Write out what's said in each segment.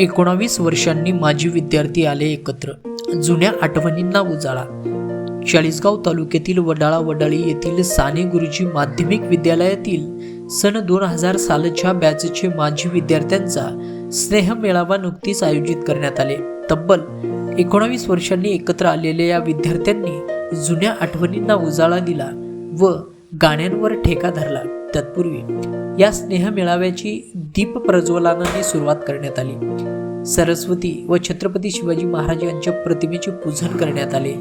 एकोणावीस वर्षांनी माजी विद्यार्थी आले एकत्र. जुन्या आठवणींना उजाळा. चाळीसगाव तालुक्यातील वडाळा वडाळी येथील साने गुरुजी माध्यमिक विद्यालयातील सन दोन हजार सालच्या बॅचचे माजी विद्यार्थ्यांचा स्नेह मेळावा नुकतीच आयोजित करण्यात आले. तब्बल एकोणावीस वर्षांनी एकत्र आलेल्या या विद्यार्थ्यांनी जुन्या आठवणींना उजाळा दिला व गाण्यांवर ठेका धरला. तत्पूर्वी या स्नेह मेळाव्याची दीप प्रज्वलनाने सुरुवात करण्यात आली. सरस्वती व छत्रपती शिवाजी महाराज यांच्या प्रतिमेचे पूजन करण्यात आले.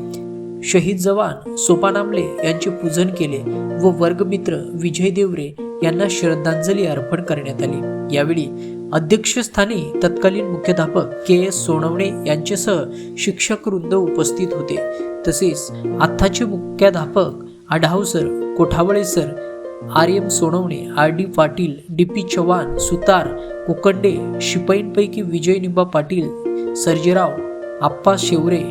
शहीद जवान सोपानामले यांचे पूजन केले व वर्गमित्र विजय देवरे यांना श्रद्धांजली अर्पण करण्यात आली. यावेळी अध्यक्षस्थानी तत्कालीन मुख्याध्यापक के एस सोनवणे यांच्यासह शिक्षक वृंद उपस्थित होते. तसेच आत्ताचे मुख्याध्यापक आढावसर Kothawale sir R M Sonawane R D Patil D P Chavan Sutar Kukande शिपाईंपैकी Vijay Nimba Patil Sarjerao Appa Shevare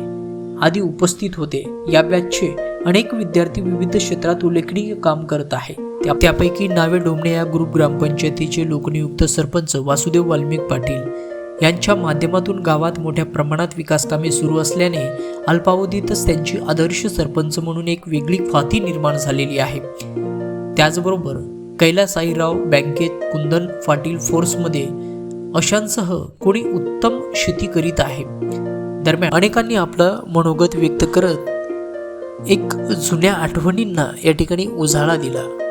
आदी उपस्थित होते. या बॅचचे अनेक विद्यार्थी विविध क्षेत्रात उल्लेखनीय काम करत आहे त्या- त्यापैकी नावे डोमणे या ग्रुप ग्रामपंचायतीचे लोकनियुक्त सरपंच वासुदेव वाल्मिक पाटील यांच्या माध्यमातून गावात मोठ्या प्रमाणात विकास कामे सुरू असल्याने अल्पावधीतच त्यांची आदर्श सरपंच म्हणून एक वेगळी ख्याती निर्माण झालेली आहे. त्याचबरोबर कैलास आईराव बँकेत कुंदन पाटील फोर्समध्ये अशांसह कोणी उत्तम शेती करीत आहे. दरम्यान अनेकांनी आपलं मनोगत व्यक्त करत एक जुन्या आठवणींना या ठिकाणी उजाळा दिला.